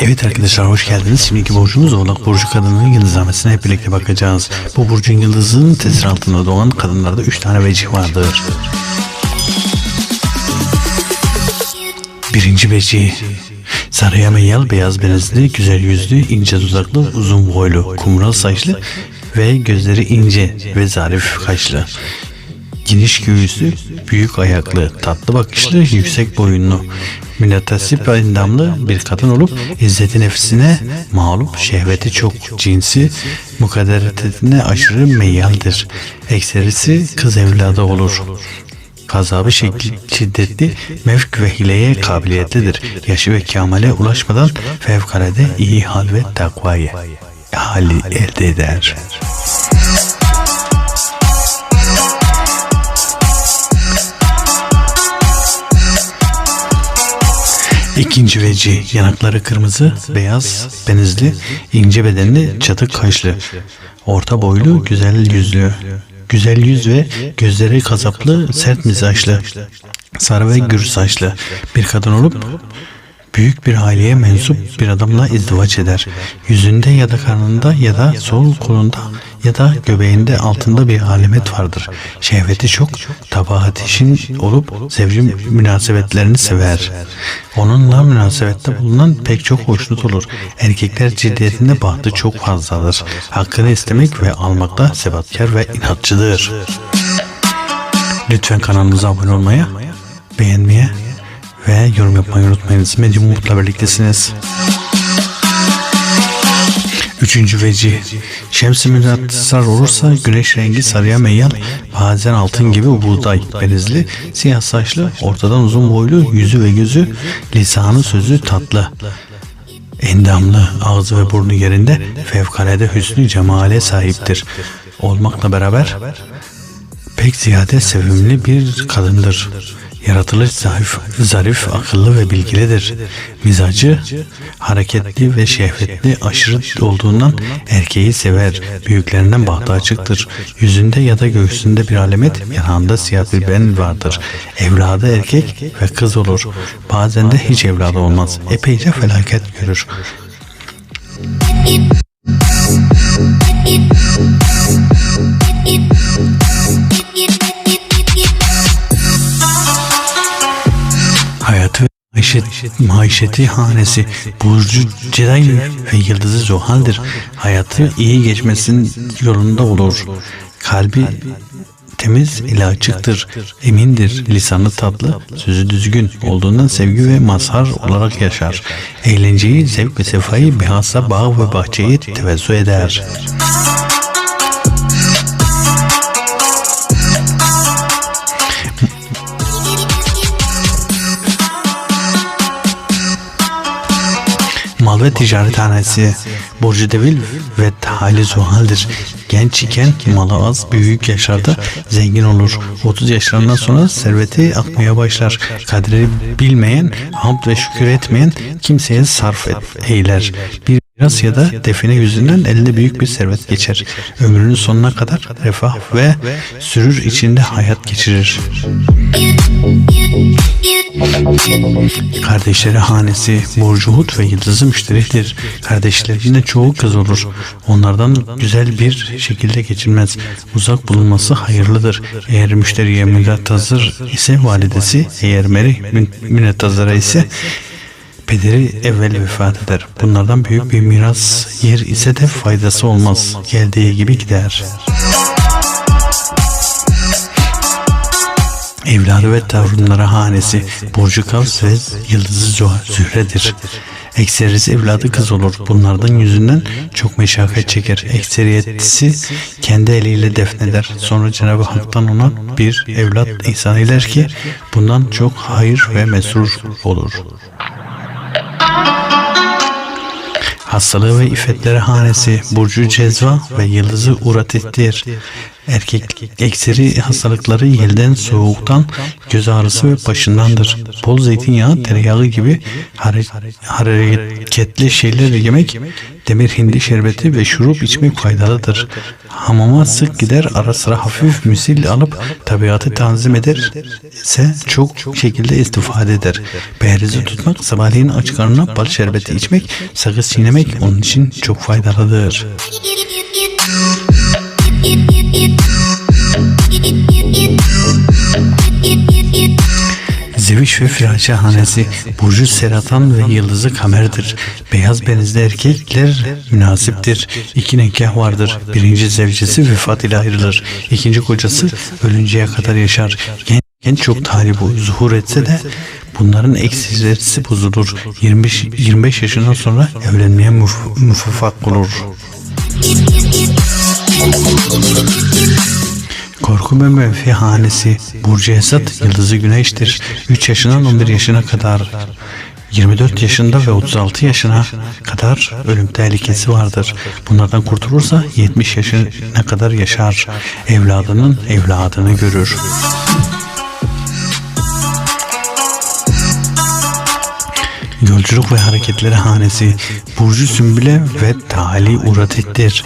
Evet arkadaşlar hoş geldiniz. Şimdiki burcumuz Oğlak Burcu kadının yıldızlamesine hep birlikte bakacağız. Bu burcun yıldızının tesir altında doğan kadınlarda 3 tane vecih vardır. Birinci vecih Sarıya meyal, beyaz benizli, güzel yüzlü, ince dudaklı, uzun boylu, kumral saçlı ve gözleri ince ve zarif kaşlı. Geniş göğüslü, büyük ayaklı, tatlı bakışlı, yüksek boyunlu, münasip endamlı bir kadın olup izzeti nefsine mağlup, şehveti çok, cinsi mukadderetine aşırı meyyaldir. Ekserisi kız evladı olur. Gazabı şekli şiddetli, mevk ve hileye kabiliyetlidir. Yaşı ve kamale ulaşmadan fevkalade iyi hal ve takvayı hali elde eder. İkinci veci yanakları kırmızı, beyaz, benizli, ince bedenli, çatık kaşlı, orta boylu, güzel yüzlü, güzel yüz ve gözleri kazaplı, sert mizaçlı, sarı ve gür saçlı. Bir kadın olup büyük bir aileye mensup bir adamla izdivaç eder. Yüzünde ya da karnında ya da sol kolunda ya da göbeğinde altında bir alamet vardır. Şehveti çok, tabahat işin olup zevci münasebetlerini sever. Onunla münasebette bulunan pek çok hoşnut olur. Erkekler ciddiyetinde bahtı çok fazladır. Hakkını istemek ve almakta sebatkar ve inatçıdır. Lütfen kanalımıza abone olmaya, beğenmeye ve yorum yapmayı unutmayınız. Medyum Umut'la birliktesiniz. Üçüncü veci. Şems-i münattisar olursa güneş rengi sarıya meyyal, bazen altın gibi buğday benizli, siyah saçlı, ortadan uzun boylu, yüzü ve gözü, lisanı sözü tatlı. Endamlı, ağzı ve burnu yerinde fevkalade hüsnü cemale sahiptir. Olmakla beraber pek ziyade sevimli bir kadındır. Yaratılış zarif, zarif, akıllı ve bilgilidir. Mizacı hareketli ve şehvetli aşırı olduğundan erkeği sever. Büyüklerinden bahtı açıktır. Yüzünde ya da göğsünde bir alamet, yanağında siyah bir ben vardır. Evladı erkek ve kız olur. Bazen de hiç evladı olmaz. Epeyce felaket görür. Ve maişet, maişeti hanesi Burcu Ceday ve Yıldızı Zuhal'dir. Hayatı iyi geçmesin yolunda olur. Kalbi temiz ile açıktır, emindir, lisanı tatlı, sözü düzgün olduğundan sevgi ve mazhar olarak yaşar. Eğlenceyi, zevk ve sefayı bilhassa bağ ve bahçeyi tevezzü eder. Mal ve ticarethanesi Burcu Devil ve Hali Zuhal'dir. Genç iken malı az, büyük yaşlarda zengin olur. 30 yaşlarından sonra serveti akmaya başlar. Kadri bilmeyen, hamd ve şükür etmeyen kimseye sarf et, eyler. Bir miras ya da define yüzünden elde büyük bir servet geçer. Ömrünün sonuna kadar refah ve sürür içinde hayat geçirir. Kardeşleri hanesi Burcu Hut ve Yıldızı müşteridir. Kardeşlerine çoğu kız olur. Onlardan güzel bir şekilde geçilmez. Uzak bulunması hayırlıdır. Eğer müşteriye münettazır ise validesi, eğer meri mün- münettazara ise pederi evvel vefat eder. Bunlardan büyük bir miras yer ise de faydası olmaz. Geldiği gibi gider. Evladı ve tavrınlara hanesi Burcu Kavs ve Yıldızı Zühre'dir. Ekserisi evladı kız olur. Bunlardan yüzünden çok meşakkat çeker. Ekseriyetisi kendi eliyle defneder. Sonra Cenab-ı Hak'tan ona bir evlat ihsan eder ki bundan çok hayır ve mesrur olur. Hastalığı ve iffetleri hanesi Burcu Cezva ve Yıldızı Uratittir. Erkek ekseri hastalıkları yelden, soğuktan, göz ağrısı ve başındandır. Bol zeytinyağı, tereyağı gibi hare- hareketli şeyler yemek, demir hindi şerbeti ve şurup içmek faydalıdır. Hamama sık gider, ara sıra hafif müsil alıp tabiatı tanzim ederse çok şekilde istifade eder. Behrizi tutmak, sabahleyin aç karnına bal şerbeti içmek, sakız çiğnemek onun için çok faydalıdır. Zeviş ve Firaşe hanesi Burcu Seratan ve Yıldızı Kamer'dir. Beyaz benizli erkekler münasiptir. İki nikah vardır. Birinci zevcesi vefat ile ayrılır. İkinci kocası ölünceye kadar yaşar. Genç, genç çok talibi zuhur etse de bunların eksilisi bozulur. 25, 25 yaşından sonra evlenmeye muvaffak olur. Korku ve menfi hanesi Burcu Esat Yıldızı Güneş'tir. 3 yaşından 11 yaşına kadar 24 yaşında ve 36 yaşına kadar ölüm tehlikesi vardır. Bunlardan kurtulursa 70 yaşına kadar yaşar. Evladının evladını görür. Yolculuk ve hareketleri hanesi Burcu Sümbüle ve Tali Uratittir.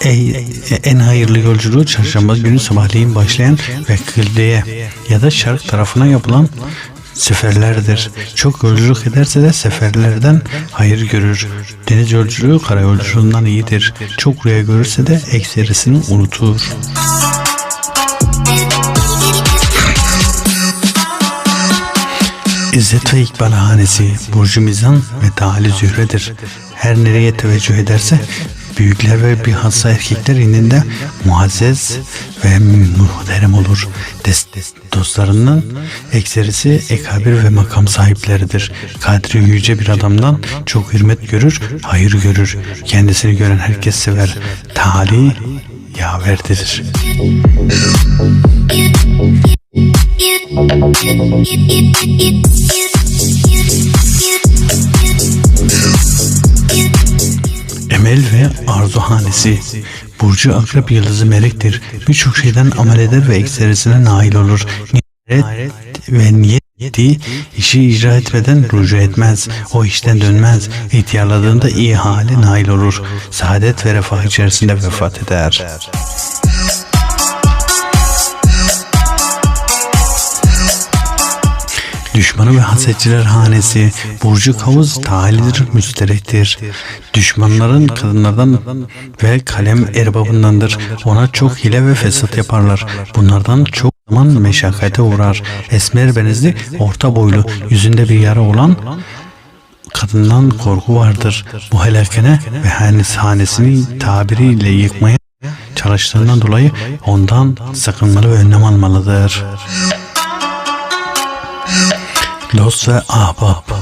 Ey, en hayırlı yolculuğu çarşamba günü sabahleyin başlayan ve kıldeye ya da şark tarafına yapılan seferlerdir. Çok yolculuk ederse de seferlerden hayır görür. Deniz yolculuğu kara yolculuğundan iyidir. Çok rüya görürse de ekserisini unutur. İzzet ve İkbal hanesi Burcu Mizan ve Tali Zühre'dir. Her nereye teveccüh ederse büyükler ve bilhassa erkekler indinde muazzez ve muhterem olur. Dostlarının ekserisi ekabir ve makam sahipleridir. Kadri yüce bir adamdan çok hürmet görür, hayır görür. Kendisini gören herkes sever. Tali yaverdidir. Emel ve arzu hanesi. Burcu akrep yıldızı melektir. Birçok şeyden amel eder ve ekserisine nail olur. Niyet ve niyeti işi icra etmeden rucu etmez. O işten dönmez. İhtiyarladığında iyi hale nail olur. Saadet ve refah içerisinde vefat eder. Düşmanı ve hasetçiler hanesi Burcu Kavuz talidir, müsterektir. Düşmanların kadınlardan ve kalem erbabındandır. Ona çok hile ve fesat yaparlar. Bunlardan çok zaman meşakkate uğrar. Esmer benizli, orta boylu, yüzünde bir yara olan kadından korku vardır. Bu helakene ve hanes hanesini tabiriyle yıkmaya çalıştığından dolayı ondan sakınmalı ve önlem almalıdır. Dost ve ahbap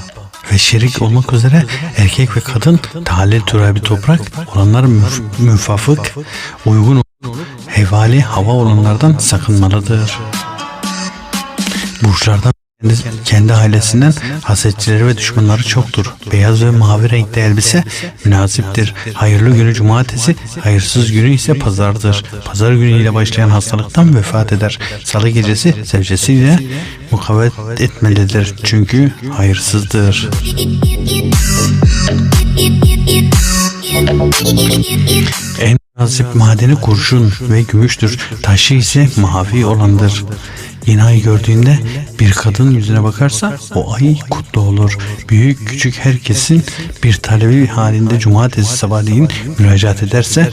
ve şerik olmak üzere erkek ve kadın talil turabi toprak olanlar müf- müfafık, uygun hevali hava olanlardan sakınmalıdır. Burçlardan kendi, kendi ailesinden hasetçileri ve düşmanları çoktur. Beyaz ve mavi renkli elbise münasiptir. Hayırlı günü cumartesi, hayırsız günü ise pazardır. Pazar günüyle başlayan hastalıktan vefat eder. Salı gecesi zevcesiyle mukavemet etmelidir. Çünkü hayırsızdır. En münasip madeni kurşun ve gümüştür. Taşı ise mavi olandır. Yeni ay gördüğünde bir kadın yüzüne bakarsa o ay kutlu olur. Büyük küçük herkesin bir talebi halinde cumartesi sabahleyin müracaat ederse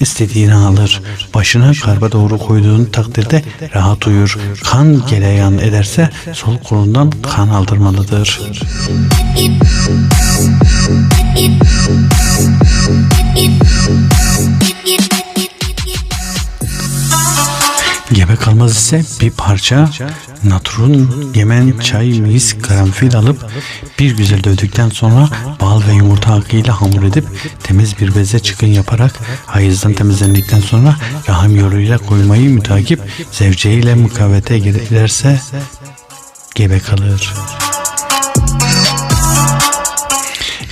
istediğini alır. Başına karba doğru koyduğun takdirde rahat uyur. Kan geleyan ederse sol kolundan kan aldırmalıdır. Gebe kalmaz ise bir parça naturun yemen çay mis karanfil alıp bir güzel dövdükten sonra bal ve yumurta akıyla hamur edip temiz bir beze çıkın yaparak hayızdan temizlendikten sonra rahim yoluyla koymayı mütakip zevceyle mukavete giderse gebe kalır.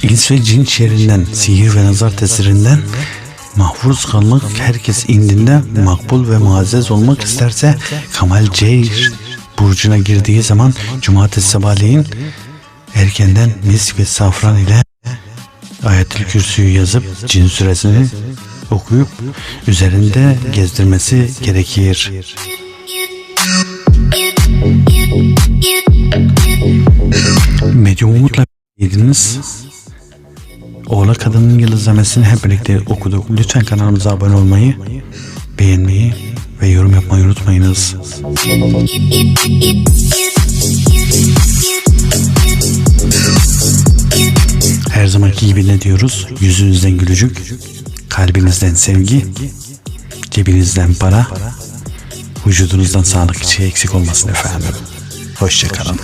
İns ve cin şerrinden, sihir ve nazar tesirinden Mahfuz kalmak herkes indinde makbul ve muazzez olmak isterse Kamal Ceyr burcuna girdiği zaman cumartesi sabahleyin erkenden misk ve safran ile Ayetül Kürsü'yü yazıp cin suresini okuyup üzerinde gezdirmesi gerekir. Medyum Umut'la yediniz. Oğla Kadının Yıldızlamesini hep birlikte okuduk. Lütfen kanalımıza abone olmayı, beğenmeyi ve yorum yapmayı unutmayınız. Her zamanki gibi ne diyoruz? Yüzünüzden gülücük, kalbinizden sevgi, cebinizden para, vücudunuzdan sağlık içi eksik olmasın efendim. Hoşçakalın.